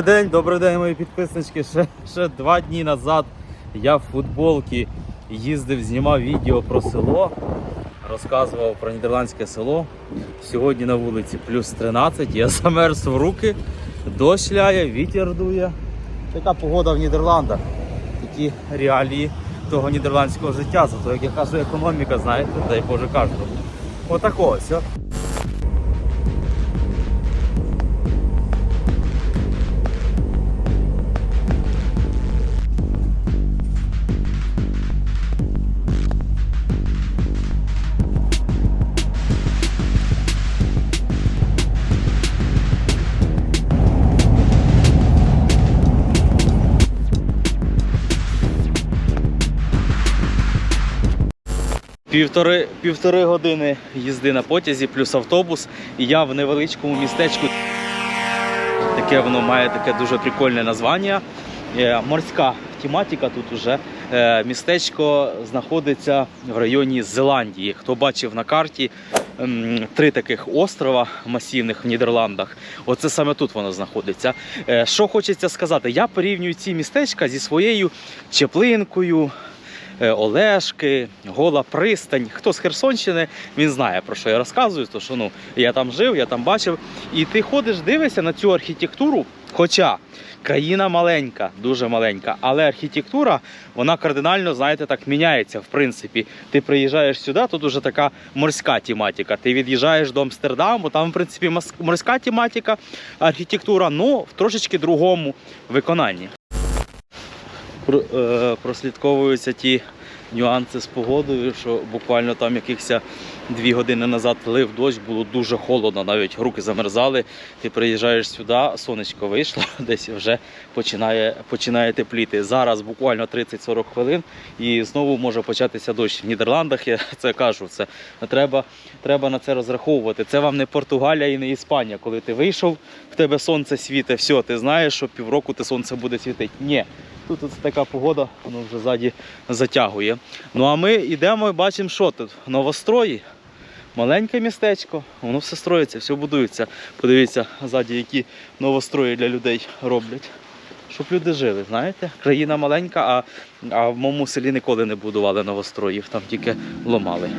Добрий день, добрий день, мої підписнички. Ще, ще два дні назад я в футболці їздив, знімав відео про село, розказував про нідерландське село. Сьогодні на вулиці плюс 13, я замерз в руки, дощ ляє, вітер дує. Така погода в Нідерландах. Такі реалії того нідерландського життя. Зато, як я кажу, економіка, знаєте, дай Боже кожному. Отако ось. Півтори, півтори години їзди на потязі, плюс автобус, і я в невеличкому містечку. Таке воно має таке дуже прикольне названня. Е, Морська тематика тут уже. Е, Містечко знаходиться в районі Зеландії. Хто бачив на карті три таких острова масивних в Нідерландах. Оце саме тут воно знаходиться. Е, Що хочеться сказати, я порівнюю ці містечка зі своєю Чеплинкою, Олешки, Гола Пристань. Хто з Херсонщини, він знає про що я розказую, то що ну я там жив, я там бачив. І ти ходиш, дивишся на цю архітектуру. Хоча країна маленька, дуже маленька, але архітектура вона кардинально, знаєте, так міняється. В принципі, ти приїжджаєш сюди, тут уже така морська тематика. Ти від'їжджаєш до Амстердаму, там, в принципі, морська тематика, архітектура, ну в трошечки другому виконанні. Е, прослідковуються ті нюанси з погодою, що буквально там якихось дві години назад лив дощ, було дуже холодно, навіть руки замерзали. Ти приїжджаєш сюди, сонечко вийшло, десь вже починає, починає тепліти. Зараз буквально 30-40 хвилин і знову може початися дощ. В Нідерландах я це кажу. Це треба, треба на це розраховувати. Це вам не Португалія і не Іспанія. Коли ти вийшов, в тебе сонце світе, все, ти знаєш, що півроку те сонце буде світити. Ні. Тут ось така погода, воно вже ззаді затягує. Ну а ми йдемо і бачимо, що тут. Новострої. Маленьке містечко, воно все строїться, все будується. Подивіться, ззаді, які новострої для людей роблять. Щоб люди жили, знаєте? Країна маленька, а, а в моєму селі ніколи не будували новостроїв, там тільки ломали.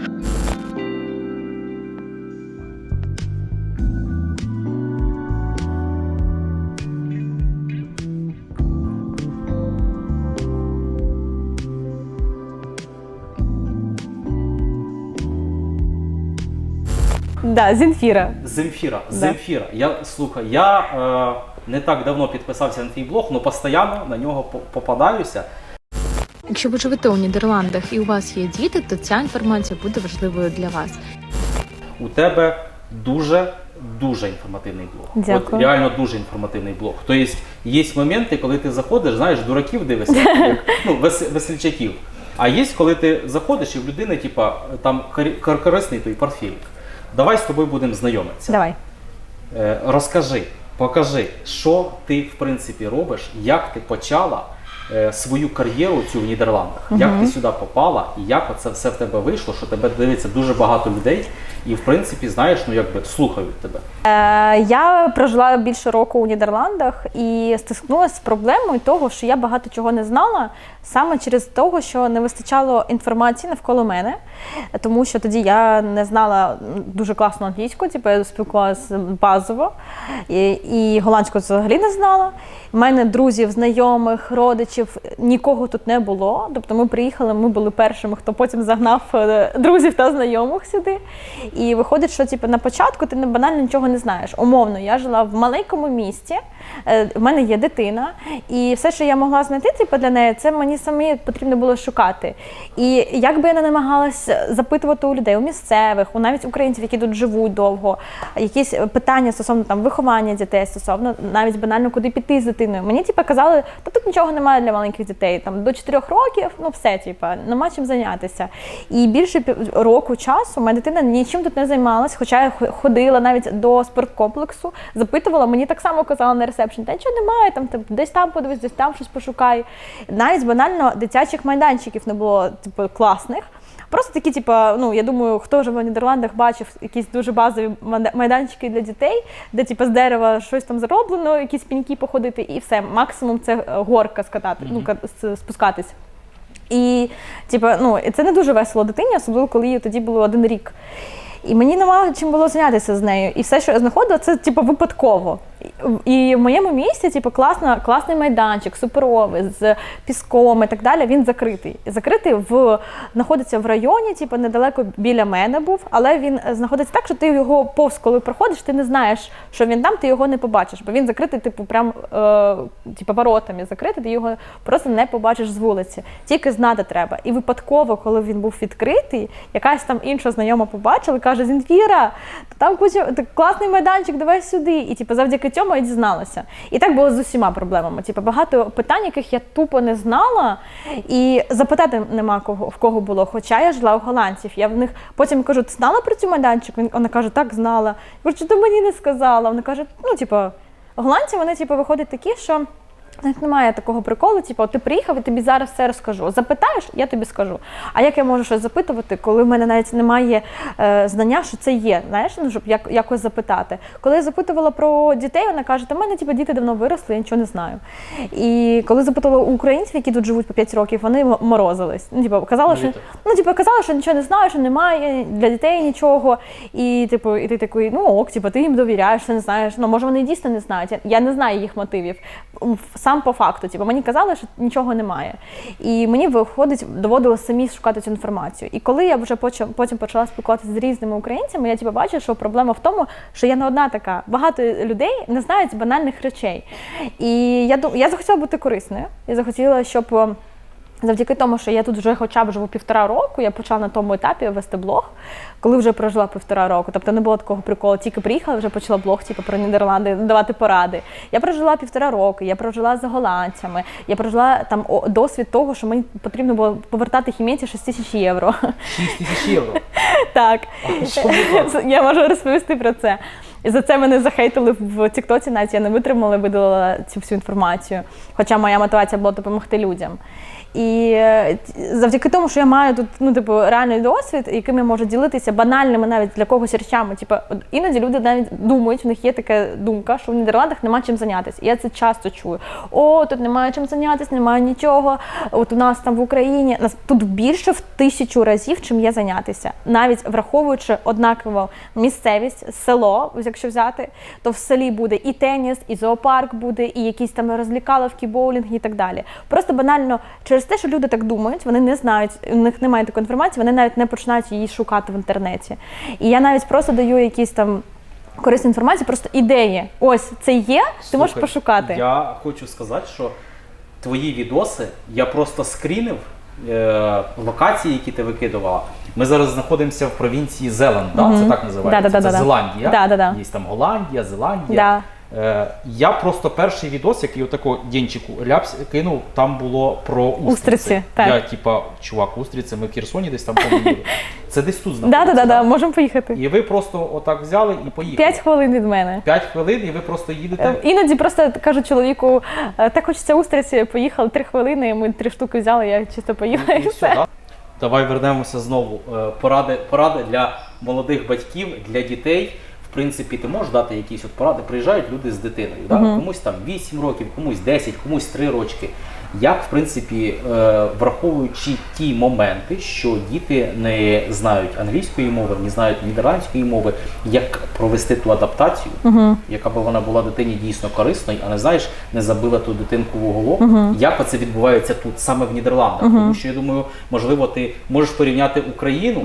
Да, Зінфіра. Земфіра, Земфіра. Я слухай, я е, не так давно підписався на твій блог, але постійно на нього попадаюся. Якщо ви живете у Нідерландах і у вас є діти, то ця інформація буде важливою для вас. У тебе дуже дуже інформативний блог. Дякую. От реально дуже інформативний блог. Тобто є моменти, коли ти заходиш, знаєш, дураків дивишся, як, ну, вес, весельчаків. А є, коли ти заходиш і в людини, типа, там кор- кор- корисний той портфель. Давай з тобою будемо знайомитися. Давай. Е, розкажи, покажи, що ти в принципі робиш, як ти почала е, свою кар'єру цю в Нідерландах, як ти сюди попала, і як це все в тебе вийшло, що тебе дивиться дуже багато людей, і в принципі, знаєш, ну якби слухають тебе. Е, я прожила більше року у Нідерландах і стикнулася з проблемою того, що я багато чого не знала, саме через того, що не вистачало інформації навколо мене, тому що тоді я не знала дуже класно англійську, типу я спілкувалася базово, і, і голландську взагалі не знала. У мене друзів, знайомих, родичів нікого тут не було. Тобто ми приїхали, ми були першими, хто потім загнав е, друзів та знайомих сюди. І виходить, що типу, на початку ти банально нічого не знаєш. Умовно, я жила в маленькому місті, е, в мене є дитина, і все, що я могла знайти типу, для неї, це мені самі потрібно було шукати. І як би я не намагалась запитувати у людей, у місцевих, у навіть українців, які тут живуть довго, якісь питання стосовно там виховання дітей, стосовно навіть банально куди піти з дитиною. Мені типу, казали, та тут нічого немає для маленьких дітей. Там до 4 років, ну все, типу, нема чим зайнятися. І більше року часу моя дитина нічим тут не займалась, хоча я ходила навіть до спорткомплексу, запитувала, мені так само казала на ресепшн, та нічого немає, там типу, десь там подивись, десь там щось пошукай. Навіть банально дитячих майданчиків не було типу, класних. Просто такі, типу, ну я думаю, хто живе в Нідерландах, бачив якісь дуже базові майданчики для дітей, де типу, з дерева щось там зроблено, якісь піньки походити, і все. Максимум це е, горка скатати, ну спускатись. І типу, ну, і це не дуже весело дитині, особливо коли їй тоді було один рік. І мені нема чим було зайнятися з нею. І все, що я знаходила, це типу, випадково. І в моєму місті, типу, класна, класний майданчик, суперовий, з піском і так далі. Він закритий. Закритий в знаходиться в районі, типу, недалеко біля мене був, але він е, знаходиться так, що ти його повз, коли проходиш, ти не знаєш, що він там, ти його не побачиш, бо він закритий, типу, прям е, типу, воротами закритий, ти його просто не побачиш з вулиці. Тільки знати треба. І випадково, коли він був відкритий, якась там інша знайома побачила і каже: Зінфіра, там куча класний майданчик, давай сюди. І типу, завдяки цьому я дізналася. І так було з усіма проблемами. Типу, багато питань, яких я тупо не знала, і запитати нема кого в кого було. Хоча я жила у голландців. Я в них потім кажу, ти знала про цю майданчик? Вона каже, так знала. Я кажу, ти мені не сказала. Вона каже, ну типу, голландці вони типу виходять такі, що. Них немає такого приколу, типу, ти приїхав і тобі зараз все розкажу. Запитаєш, я тобі скажу. А як я можу щось запитувати, коли в мене навіть немає е, знання, що це є, знаєш, ну, щоб як, якось запитати. Коли я запитувала про дітей, вона каже, та в мене типу, діти давно виросли, я нічого не знаю. І коли запитувала у українців, які тут живуть по 5 років, вони морозились. Ну, типу, казали, що, ну, типу, казали, що нічого не знаю, що немає для дітей нічого. І, типу, і ти такий, ну ок, типу, ти їм довіряєш, не знаєш. Ну, може, вони дійсно не знають. Я, не знаю їх мотивів. Сам по факту, типу, мені казали, що нічого немає. І мені виходить, доводилося самі шукати цю інформацію. І коли я вже почав, потім почала спілкуватися з різними українцями, я типу, бачу, що проблема в тому, що я не одна така. Багато людей не знають банальних речей. І я я захотіла бути корисною. Я захотіла, щоб. Завдяки тому, що я тут вже хоча б живу півтора року, я почала на тому етапі вести блог, коли вже прожила півтора року. Тобто не було такого приколу. Тільки приїхала, вже почала блог типу, про Нідерланди давати поради. Я прожила півтора року, я прожила з голландцями, я прожила там досвід того, що мені потрібно було повертати хіміці 6 тисяч євро. 6 тисяч євро. Так, я можу розповісти про це. І за це мене захейтили в Тіктоці, навіть я не витримала, видалила цю всю інформацію. Хоча моя мотивація була допомогти людям. І е, завдяки тому, що я маю тут ну, типу, реальний досвід, яким я можу ділитися банальними навіть для когось речами. Типу, іноді люди навіть думають, в них є така думка, що в Нідерландах нема чим зайнятися. Я це часто чую. О, тут немає чим зайнятися, немає нічого. От у нас там в Україні нас тут більше в тисячу разів, чим є зайнятися. Навіть враховуючи однаково місцевість, село, якщо взяти, то в селі буде і теніс, і зоопарк буде, і якісь там розлікаловки, боулінг і так далі. Просто банально через те, що люди так думають, вони не знають, у них немає такої інформації, вони навіть не починають її шукати в інтернеті. І я навіть просто даю якісь там. Корисну інформацію, просто ідеї. Ось це є, ти можеш пошукати. Я хочу сказати, що твої відоси я просто скрінив е, локації, які ти викидувала. Ми зараз знаходимося в провінції Зеланд, да? це так називається. Це Зеландія. Да-да-да. Є там Голландія, Зеландія. Да. Е, я просто перший відос, який отако денчику ляпс кинув, там було про устриці. Устриці, так. Я, типа, чувак, устриці, ми в Херсоні десь там поміли. Це десь тут знаходиться. да, да, да, можемо поїхати. І ви просто отак взяли і поїхали. П'ять хвилин від мене. П'ять хвилин, і ви просто їдете. Е, Іноді просто кажу чоловіку, «Е, так хочеться устриці, поїхали три хвилини, ми три штуки взяли, я чисто поїла і І все, да? Давай вернемося знову. Поради, поради для молодих батьків, для дітей. В принципі, ти можеш дати якісь от поради. Приїжджають люди з дитиною. Да? Комусь там 8 років, комусь 10, комусь 3 рочки. Як, в принципі, е, враховуючи ті моменти, що діти не знають англійської мови, не знають нідерландської мови, як провести ту адаптацію, яка б вона була дитині дійсно корисною, а не знаєш, не забила ту дитинку в уголок. Як це відбувається тут, саме в Нідерландах? Тому що я думаю, можливо, ти можеш порівняти Україну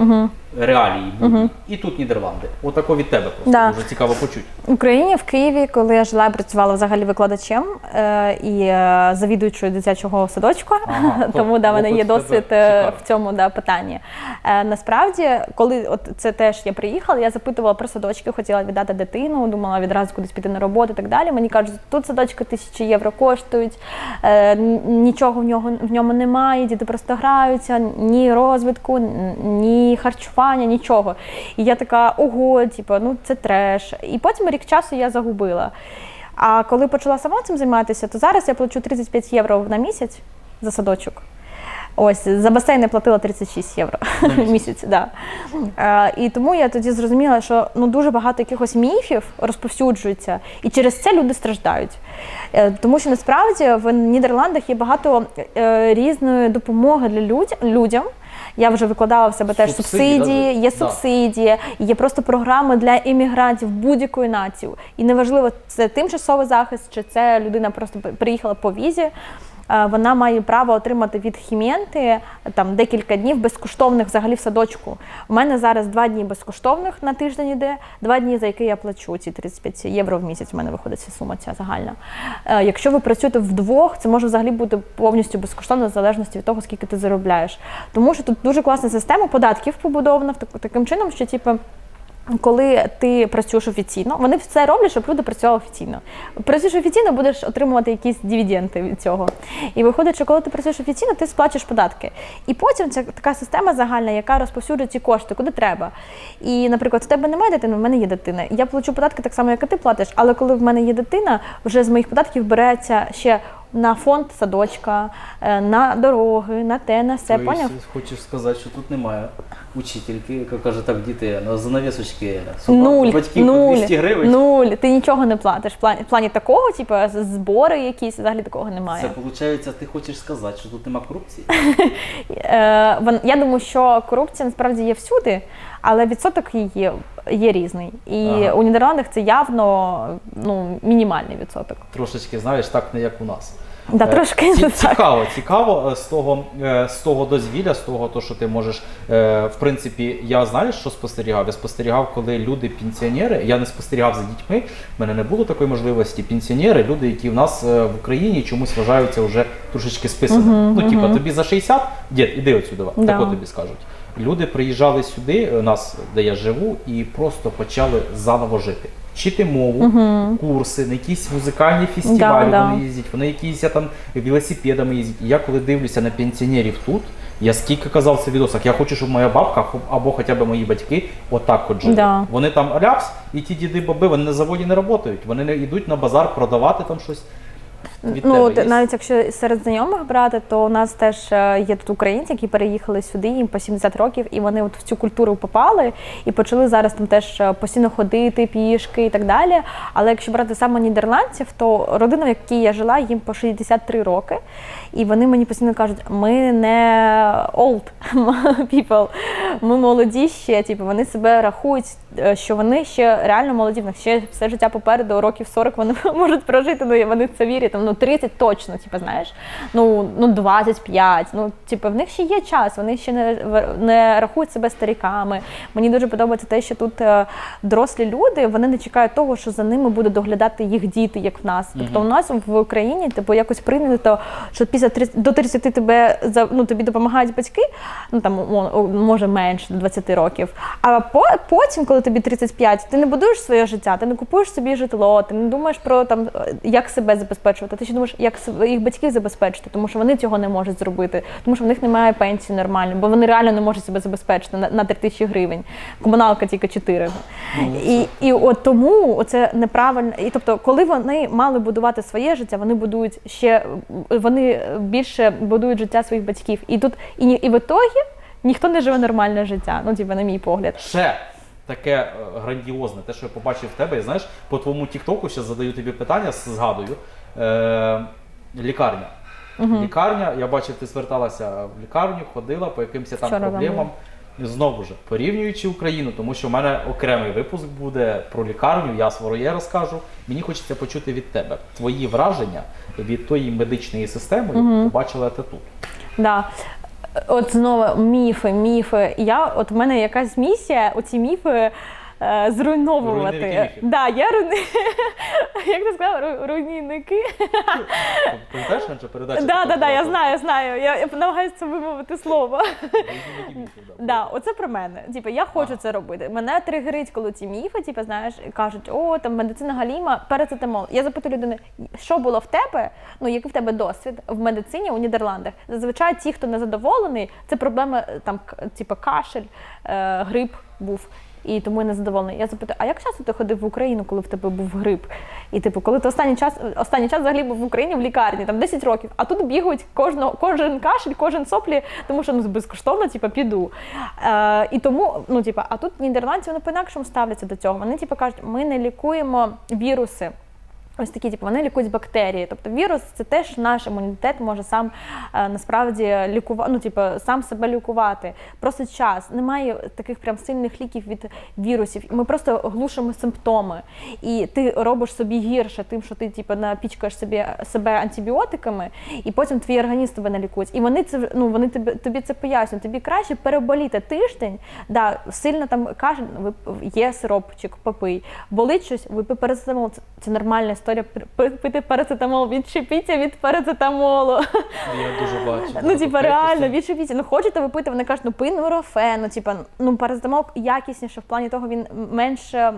реалії будні, і тут Нідерланди. Отако від тебе просто Да. дуже цікаво почути. В Україні в Києві, коли я жила, я працювала взагалі викладачем е, і е, завідуючою дитячого садочку. Ага, Тому да, в мене є досвід е, в цьому да, питанні. Е, насправді, коли от це теж я приїхала, я запитувала про садочки, хотіла віддати дитину, думала відразу кудись піти на роботу і так далі. Мені кажуть, тут садочки тисячі євро коштують, е, нічого в нього в ньому немає, діти просто граються, ні розвитку, ні харчування, нічого. І я така, ого, типу, ну це треш. І потім рік часу я загубила. А коли почала сама цим займатися, то зараз я плачу 35 євро на місяць за садочок. Ось за басейн я платила 36 євро в місяць. Да. Е, і тому я тоді зрозуміла, що ну дуже багато якихось міфів розповсюджується, і через це люди страждають. Е, тому що насправді в Нідерландах є багато е, різної допомоги для людь- людям. Я вже викладала в себе теж Субсидії, субсидії, є да. є просто програми для іммігрантів будь-якої нації. І неважливо, це тимчасовий захист, чи це людина просто приїхала по візі. Е, Вона має право отримати від Хімєнти там декілька днів безкоштовних взагалі в садочку. У мене зараз два дні безкоштовних на тиждень іде, два дні, за які я плачу ці 35 євро в місяць. У мене виходить ця сума ця загальна. Е, Якщо ви працюєте вдвох, це може взагалі бути повністю безкоштовно в залежності від того, скільки ти заробляєш. Тому що тут дуже класна система податків побудована таким чином, що типу. Коли ти працюєш офіційно, вони все роблять, щоб люди працювали офіційно. Працюєш офіційно, будеш отримувати якісь дивіденди від цього. І виходить, що коли ти працюєш офіційно, ти сплачуєш податки. І потім це така система загальна, яка розповсюджує ці кошти, куди треба. І, наприклад, в тебе немає дитини, в мене є дитина. Я плачу податки так само, як і ти платиш, але коли в мене є дитина, вже з моїх податків береться ще на фонд садочка, е, на дороги, на те, на все. Тобто, Поняв? Хочеш сказати, що тут немає учительки, яка каже, так, діти, на занавісочки, Нуль, батьків по нуль, 200 гривень. нуль. Ти нічого не платиш. В плані, в плані такого, типу, збори якісь, взагалі такого немає. Це виходить, ти хочеш сказати, що тут нема корупції? Е, я думаю, що корупція насправді є всюди, але відсоток її є, є різний. І Ага. у Нідерландах це явно ну, мінімальний відсоток. Трошечки, знаєш, так не як у нас. Да, Е, трошки ці- не так. цікаво, цікаво е, з того, е, з того дозвілля, з того, то, що ти можеш. В принципі, я знаєш, що спостерігав? Я спостерігав, коли люди, пенсіонери, я не спостерігав за дітьми, в мене не було такої можливості. Пенсіонери, люди, які в нас в Україні чомусь вважаються вже трошечки списаними. ну, типа, тобі за 60, дід, іди отсюди, Да. так от тобі скажуть. Люди приїжджали сюди, у нас, де я живу, і просто почали заново жити. Вчити мову, курси, на якісь музикальні фестивалі Да, вони да. їздять, вони якісь я там велосипедами їздять. І я коли дивлюся на пенсіонерів тут, я скільки казав це в відосах, я хочу, щоб моя бабка або хоча б мої батьки отак от жили. Да. Вони там ляпс, і ті діди баби, вони на заводі не працюють. Вони не йдуть на базар продавати там щось. Від Ну, тебе от є? навіть якщо серед знайомих брати, то у нас теж е, є тут українці, які переїхали сюди, їм по 70 років, і вони от в цю культуру попали і почали зараз там теж е, постійно ходити пішки і так далі. Але якщо брати саме нідерландців, то родина, в якій я жила, їм по 63 роки. І вони мені постійно кажуть, ми не old people, ми молоді ще. Типу, вони себе рахують, е, що вони ще реально молоді, в них ще все життя попереду, років 40 вони можуть прожити, ну вони в це вірять. Ну 30 точно, типу, знаєш, ну, ну 25, ну типу, в них ще є час, вони ще не, не рахують себе старіками. Мені дуже подобається те, що тут е, дорослі люди вони не чекають того, що за ними буде доглядати їх діти, як в нас. Тобто у нас в Україні типу якось прийнято, що після 30, до 30 тебе ну тобі допомагають батьки, ну там може менше до 20 років. А по, потім, коли тобі 35, ти не будуєш своє життя, ти не купуєш собі житло, ти не думаєш про там е, як себе забезпечувати. Ти ще думаєш, як своїх батьків забезпечити, тому що вони цього не можуть зробити, тому що в них немає пенсії нормально, бо вони реально не можуть себе забезпечити на, на 3 тисячі гривень. Комуналка тільки 4. І, і от тому це неправильно. І тобто, коли вони мали будувати своє життя, вони будують ще вони більше будують життя своїх батьків. І тут і, і в ітогі ніхто не живе нормальне життя. Ну, типу, на мій погляд. Ще таке е, грандіозне, те, що я побачив в тебе, і знаєш, по твоєму Тіктоку ще задаю тобі питання, згадую. Е, лікарня. Лікарня, я бачив, ти зверталася в лікарню, ходила по якимось там Вчора проблемам. Знову ж, порівнюючи Україну, тому що в мене окремий випуск буде про лікарню, я своє розкажу. Мені хочеться почути від тебе твої враження від тої медичної системи, яку побачила ти тут. Да. От знову міфи, міфи. Я, от в мене якась місія, оці міфи. Е, Зруйновувати. Да, я руйни... Як ти сказала, руйнівники? Пам'ятаєш наша передача? Да, да, да, я знаю, знаю. Я, я намагаюся вимовити слово. Руйнівники міфів, да. Да, оце про мене. Типу, я хочу це робити. Мене тригерить, коли ці міфи, типу, знаєш, кажуть, о, там медицина галіма, парацетамол. Я запитую людини, що було в тебе, ну який в тебе досвід в медицині у Нідерландах. Зазвичай ті, хто не задоволений, це проблеми е, там, типу, кашель, е, грип був. І тому я не задоволена. Я запитаю, а як часто ти ходив в Україну, коли в тебе був грип? І типу, коли ти останній час останній час взагалі був в Україні в лікарні, там 10 років, а тут бігають кожного, кожен кашель, кожен соплі, тому що ну безкоштовно, типу, піду. Е, і тому, ну типу, а тут нідерландці вони по-інакшому ставляться до цього. Вони типу кажуть, ми не лікуємо віруси. Ось такі, типу, вони лікують бактерії. Тобто вірус це теж наш імунітет може сам е, насправді лікувати, ну, типу, сам себе лікувати. Просто час. Немає таких прям сильних ліків від вірусів. Ми просто глушимо симптоми. І ти робиш собі гірше тим, що ти типу, напічкаєш собі себе антибіотиками, і потім твій організм тебе не лікує. І вони це ну вони тобі, тобі це пояснюють. Тобі краще переболіти тиждень, да, сильно там кашель, вип- є сиропчик, попий, болить щось, випий парацетамол. Це, це нормальна історія. Пити парацетамол, відчепіться від парацетамолу. Я дуже бачу. Ну, типа, реально, відчепіться. Ну, хочете ви пити, вони кажуть, ну пий нурофен, ну, типа, ну, парацетамол якісніше, в плані того він менше,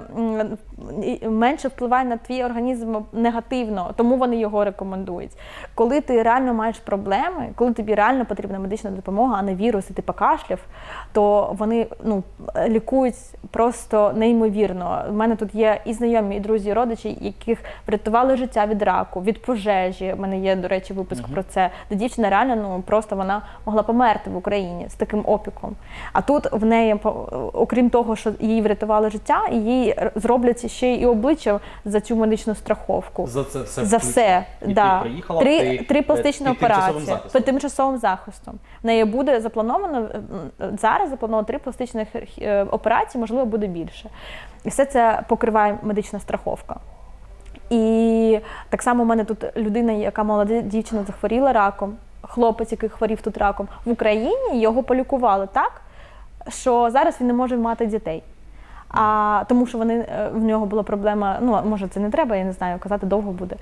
менше впливає на твій організм негативно, тому вони його рекомендують. Коли ти реально маєш проблеми, коли тобі реально потрібна медична допомога, а не вірус, і ти покашляв, то вони ну, лікують просто неймовірно. У мене тут є і знайомі, і друзі, і родичі, яких врятували життя від раку, від пожежі. У мене є, до речі, випуск про це, де дівчина реально ну просто вона могла померти в Україні з таким опіком. А тут в неї, по- окрім того, що їй врятували життя, їй зроблять ще і обличчя за цю медичну страховку. За це все За все, І да. ти приїхала, три, ти, три е, пластичні операції під тимчасовим захистом. В неї буде заплановано зараз заплановано три пластичних е, операції, можливо, буде більше. І все це покриває медична страховка. І так само у мене тут людина, яка молода дівчина захворіла раком, хлопець, який хворів тут раком, в Україні його полікували так, що зараз він не може мати дітей. А тому що вони е, в нього була проблема. Ну може, це не треба, я не знаю, казати довго буде.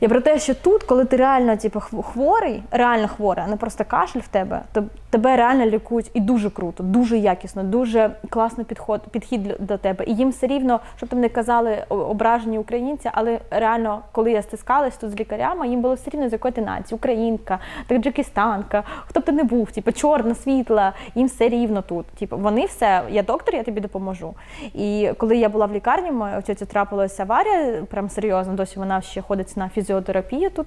І про те, що тут, коли ти реально типу, хворий, реально хворий, а не просто кашель в тебе, то тебе реально лікують і дуже круто, дуже якісно, дуже класний підход, підхід до тебе. І їм все рівно, щоб там не казали ображені українці, але реально, коли я стискалась тут з лікарями, їм було все рівно з якої ти нації, українка, таджикистанка, хто б ти не був, типу, чорна, світла, їм все рівно тут. Типу, вони все, я доктор, я тобі допоможу. І коли я була в лікарні, моя тьоті трапилася аварія, прям серйозно, досі вона ще ходить на фізіотерапію тут.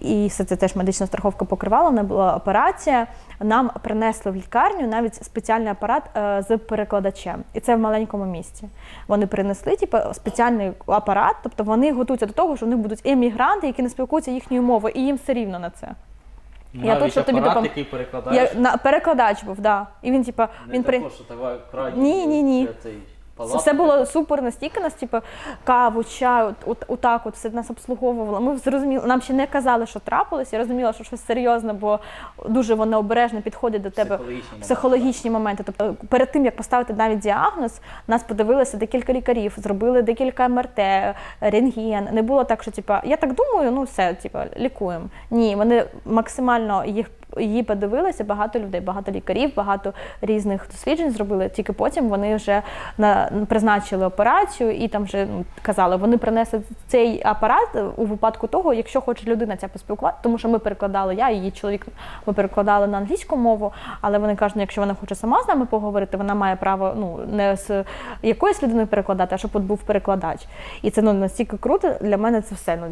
І все це теж медична страховка покривала, не була операція. Нам принесли в лікарню навіть спеціальний апарат е, з перекладачем. І це в маленькому місті. Вони принесли типу, спеціальний апарат, тобто вони готуються до того, що вони будуть емігранти, які не спілкуються їхньою мовою, і їм все рівно на це. Я Навіть тут, щоб тобі допом- який перекладаєш. Я, на, перекладач був, да. І він, типа, він при... також, що така крайні, Ні, ні, ні. цей палатка. Все було супер настільки нас, типу, каву, чай, от, от, отак от все нас обслуговувало. Ми зрозуміли, нам ще не казали, що трапилось. Я розуміла, що щось серйозне, бо дуже воно обережно підходить до тебе. Психологічні моменти. Психологічні моменти. Тобто, перед тим як поставити навіть діагноз, нас подивилися декілька лікарів, зробили декілька МРТ, рентген. Не було так, що типу, я так думаю, ну все, типу, лікуємо. Ні, вони максимально їх. Її подивилися багато людей, багато лікарів, багато різних досліджень зробили. Тільки потім вони вже на призначили операцію і там вже ну, казали, вони принесли цей апарат у випадку того, якщо хоче людина ця поспілкувати, тому що ми перекладали, я її чоловік, ми перекладали на англійську мову, але вони кажуть, ну, якщо вона хоче сама з нами поговорити, вона має право ну не з якоюсь людиною перекладати, а щоб от був перекладач. І це ну настільки круто. Для мене це все. Ну,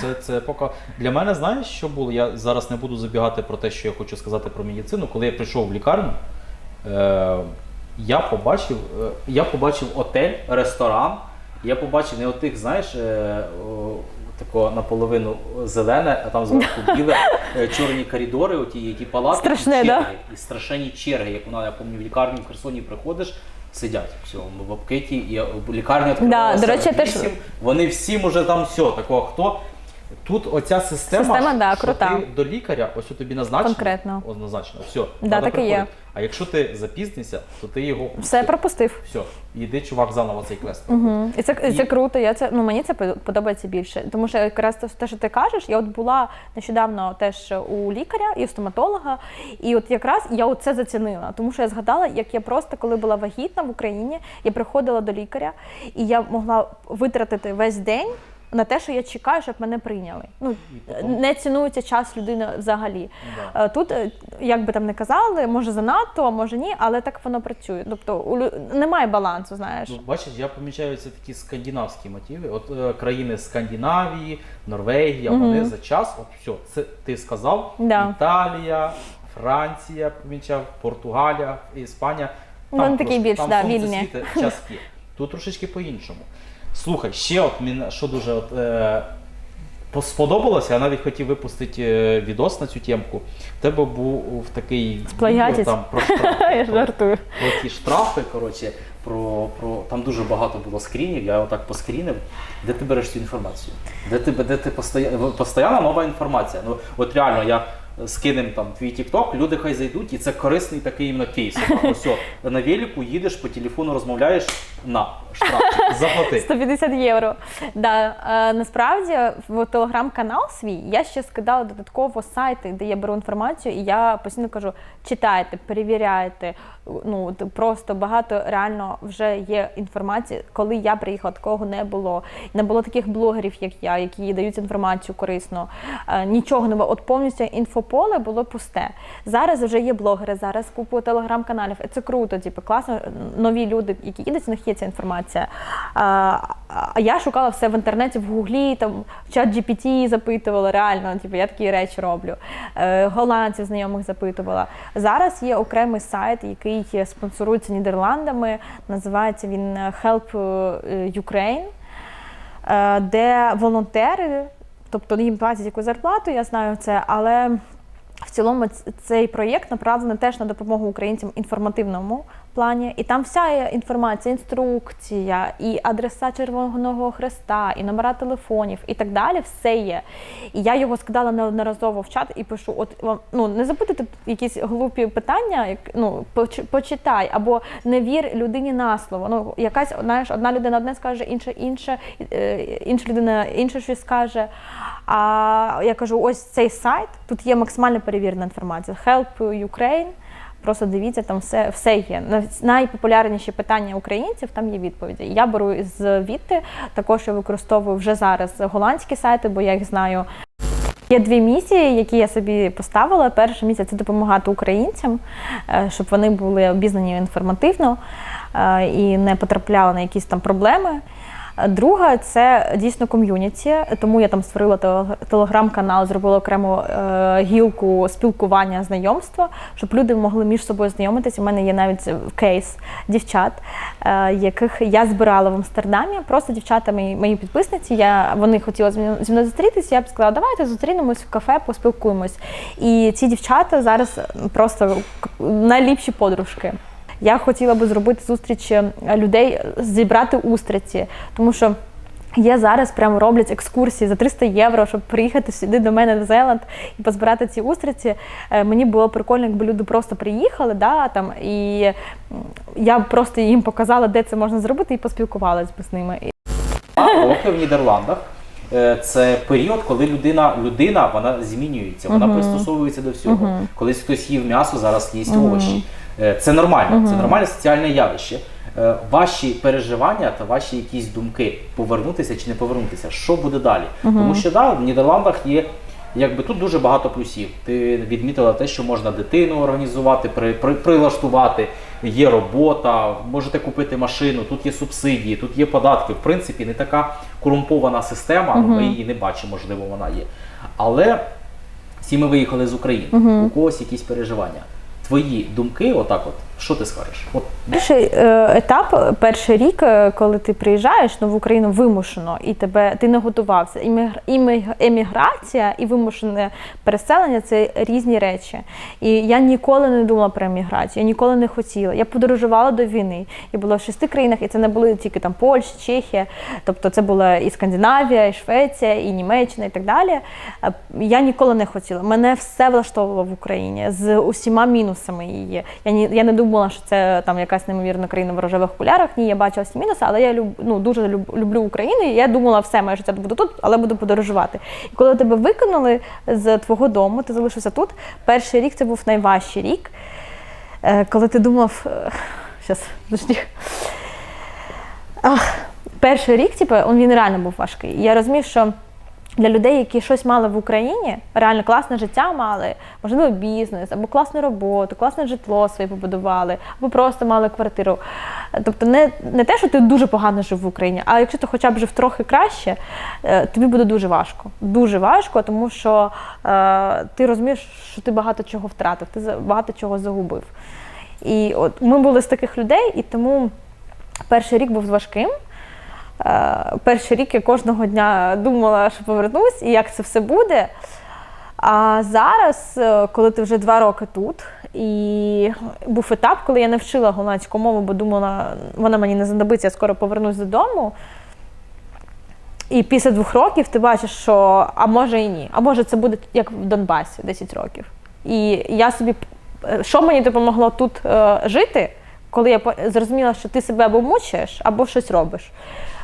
Це, це поки для мене знаєш, що було? Я зараз не буду забігати про те, що я хочу сказати про медицину. Коли я прийшов в лікарню, е, я побачив, е, я побачив отель, ресторан. Я побачив не отих, знаєш, е, о, такого наполовину зелене, а там зверху біле, е, чорні коридори, оті, які палати, Страшне, і да? і страшенні черги, як вона, я пам'ятаю, в лікарню в Херсоні приходиш. Сидять все, в апкеті, і лікарня відкривалася до речі, на теж- вісім. Вони всім уже там все, такого хто. Тут оця система, Система, да, що крута. ти до лікаря, ось тобі назначено. Конкретно. Однозначно, все. Да, треба так і є. приходити. А якщо ти запізнишся, то ти його все пропустив. Все, йди, чувак, заново цей квест. Угу. І це, і це І- круто. Я це ну мені це подобається більше. Тому що якраз те, те, що ти кажеш, я от була нещодавно теж у лікаря і у стоматолога, і от якраз я от це зацінила. Тому що я згадала, як я просто коли була вагітна в Україні, я приходила до лікаря, і я могла витратити весь день. На те, що я чекаю, щоб мене прийняли. Ну, не цінується час людини взагалі. Да. Е, Тут, е, як би там не казали, може занадто, а може ні, але так воно працює. Тобто у лю- немає балансу, знаєш. Ну, бачиш, я помічаю це такі скандинавські мотиви. От е, країни Скандинавії, Норвегія, вони за час, от все, це ти сказав, Да. Італія, Франція помічав, Португалія, Іспанія. Вони такі більш, там да, вільні. Тут трошечки по-іншому. Слухай, ще от мене що дуже от, е, сподобалося, я навіть хотів випустити е, відос на цю темку. В тебе був такий Сплагіатець. там про штрафи. Я жартую. Про ті штрафи, коротше, про, про там дуже багато було скрінів, я отак поскрінив. Де ти береш цю інформацію? Де ти, де ти постоянно, постійна нова інформація. Ну, от реально, я скинем там твій TikTok, люди хай зайдуть, і це корисний такий іменно кейс. Ось, на велику їдеш, по телефону розмовляєш, на, штраф, заплати. 150 євро. Да, е, насправді в телеграм-канал свій я ще скидала додатково сайти, де я беру інформацію, і я постійно кажу: читайте, перевіряйте. Ну просто багато реально вже є інформації. Коли я приїхала, такого не було. Не було таких блогерів, як я, які дають інформацію корисно. Е, Нічого не було. От повністю інфополе було пусте. Зараз вже є блогери, зараз купу телеграм-каналів. Це круто, типу, класно. Нові люди, які їдуть, у них ця інформація. А, я шукала все в інтернеті, в гуглі, там в чат GPT запитувала, реально, типу, я такі речі роблю. Е, голландців знайомих запитувала. Зараз є окремий сайт, який спонсорується Нідерландами. Називається він Help Ukraine, е, де волонтери, тобто їм платять якусь зарплату, я знаю це, але. В цілому цей проєкт направлений теж на допомогу українцям інформативному плані. І там вся інформація, інструкція, і адреса Червоного Хреста, і номера телефонів, і так далі. Все є. І я його скидала неодноразово в чат і пишу: от вам ну не запитуйте якісь глупі питання, як ну поч- почитай, або не вір людині на слово. Ну якась знаєш, одна людина одне скаже, інша інше, е, інша людина інше щось скаже. А я кажу, ось цей сайт, тут є максимально перевірена інформація. Help Ukraine. Просто дивіться, там все, все є. Найпопулярніші питання українців, там є відповіді. Я беру звідти, також я використовую вже зараз голландські сайти, бо я їх знаю. Є дві місії, які я собі поставила. Перша місія це допомагати українцям, е, щоб вони були обізнані інформативно е, і не потрапляли на якісь там проблеми. Друга це дійсно ком'юніті, тому я там створила телеграм-канал, зробила окрему е, гілку спілкування, знайомства, щоб люди могли між собою знайомитися. У мене є навіть кейс дівчат, е, яких я збирала в Амстердамі. Просто дівчата мої, мої підписниці. Я вони хотіли зі мною- зустрітися. Я б сказала, давайте зустрінемось в кафе, поспілкуємось. І ці дівчата зараз просто найліпші подружки. Я хотіла би зробити зустріч е, людей, зібрати устриці, тому що. Є зараз прямо роблять екскурсії за 300 євро, щоб приїхати сюди до мене в Зеланд і позбирати ці устриці. Е, Мені було прикольно, якби люди просто приїхали, да, там, і я просто їм показала, де це можна зробити, і поспілкувалась би з ними. Два роки в Нідерландах. Е, Це період, коли людина, людина вона змінюється, вона пристосовується до всього. Колись хтось їв м'ясо, зараз їсть овочі. Е, Це нормально, це нормальне соціальне явище. Е, Ваші переживання та ваші якісь думки повернутися чи не повернутися, що буде далі? Тому що да, в Нідерландах є. Якби тут дуже багато плюсів. Ти відмітила те, що можна дитину організувати, при, при, прилаштувати, є робота, можете купити машину, тут є субсидії, тут є податки. В принципі, не така корумпована система, ну, ми її не бачимо, можливо, вона є. Але всі ми виїхали з України, у когось якісь переживання. Твої думки, отак, от, що ти скажеш? От Перший е, етап, перший рік, е, коли ти приїжджаєш ну, в Україну вимушено, і тебе ти не готувався. Еміграція і вимушене переселення це різні речі. І я ніколи не думала про еміграцію, я ніколи не хотіла. Я подорожувала до війни. Я була в шести країнах, і це не були тільки там Польща, Чехія, тобто це була і Скандинавія, і Швеція, і Німеччина, і так далі. Е, Я ніколи не хотіла. Мене все влаштовувало в Україні з усіма мінусами її. Я не думала, що це там якась неймовірна країна в рожевих окулярах. Ні, я бачила всі мінуси, але я люб, ну, дуже люб, люблю Україну. І я думала, все, моє життя буду тут, але буду подорожувати. І коли тебе викинули з твого дому, ти залишився тут. Перший рік це був найважчий рік, е, коли ти думав, зараз, подожди. Ах, перший рік, типу, він реально був важкий. Я розумію, що для людей, які щось мали в Україні, реально класне життя мали, можливо, бізнес, або класну роботу, класне житло своє побудували, або просто мали квартиру. Тобто, не, не те, що ти дуже погано жив в Україні, а якщо ти хоча б жив трохи краще, е, тобі буде дуже важко. Дуже важко, тому що е, ти розумієш, що ти багато чого втратив, ти багато чого загубив. І от ми були з таких людей, і тому перший рік був важким. Е, Перший рік я кожного дня думала, що повернусь і як це все буде. А зараз, е, коли ти вже два роки тут, і був етап, коли я не вчила голландську мову, бо думала, вона мені не знадобиться, я скоро повернусь додому. І після двох років ти бачиш, що а може і ні, а може це буде як в Донбасі 10 років. І я собі, е, що мені допомогло тут е, жити, коли я зрозуміла, що ти себе або мучаєш, або щось робиш.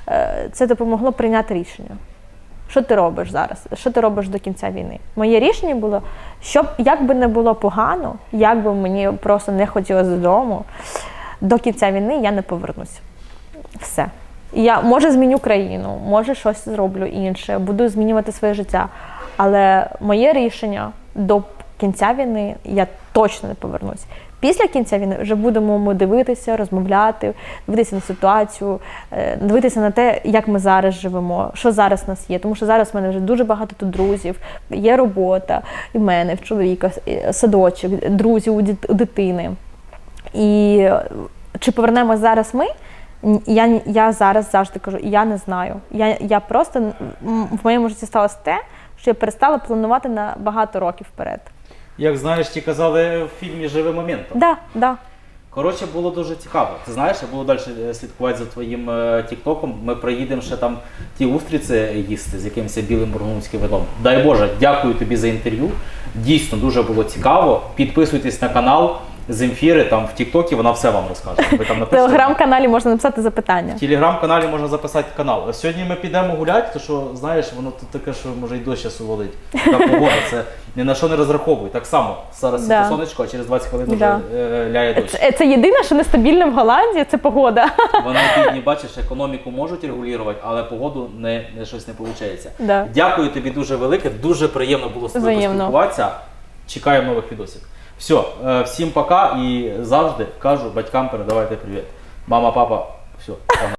Е, це допомогло прийняти рішення. Що ти робиш зараз? Що ти робиш до кінця війни? Моє рішення було, щоб як би не було погано, як би мені просто не хотілося додому, до кінця війни я не повернуся. Все. Я може зміню країну, може щось зроблю інше, буду змінювати своє життя. Але моє рішення до кінця війни я точно не повернусь. Після кінця війни вже будемо дивитися, розмовляти, дивитися на ситуацію, е, дивитися на те, як ми зараз живемо, що зараз в нас є. Тому що зараз в мене вже дуже багато тут друзів, є робота і в мене, в чоловіка, садочок, друзі у дитини. І чи повернемось зараз ми? Я, я зараз завжди кажу, я не знаю. Я, я просто в моєму житті сталося те, що я перестала планувати на багато років вперед. Як знаєш, ті казали в фільмі Живе моментом. Да, да. Коротше, було дуже цікаво. Ти знаєш, я буду далі е, слідкувати за твоїм е, тіктоком. Ми приїдемо ще там ті устриці їсти з якимось білим бургундським вином. Дай Боже, дякую тобі за інтерв'ю. Дійсно дуже було цікаво. Підписуйтесь на канал Земфіри, там в Тіктокі вона все вам розкаже. Ви там В напишете. телеграм-каналі можна написати запитання. В телеграм-каналі можна записати канал. А сьогодні ми підемо гуляти, то що знаєш, воно тут таке, що може й дощ зараз увалить. Така погода, це ні на що не розраховуй. Так само зараз Да. світе сонечко, а через 20 хвилин Да. вже е, ляє дощ. Це, це єдине, що нестабільне в Голландії, це погода. Вони бідні, бачиш, економіку можуть регулювати, але погоду не, не щось не виходить. Да. Дякую тобі дуже велике. Дуже приємно було з тобою Взаємно. поспілкуватися. Чекаємо нових відосів. Все, е, всім пока і завжди кажу батькам передавайте привіт. Мама, папа, все, погнали.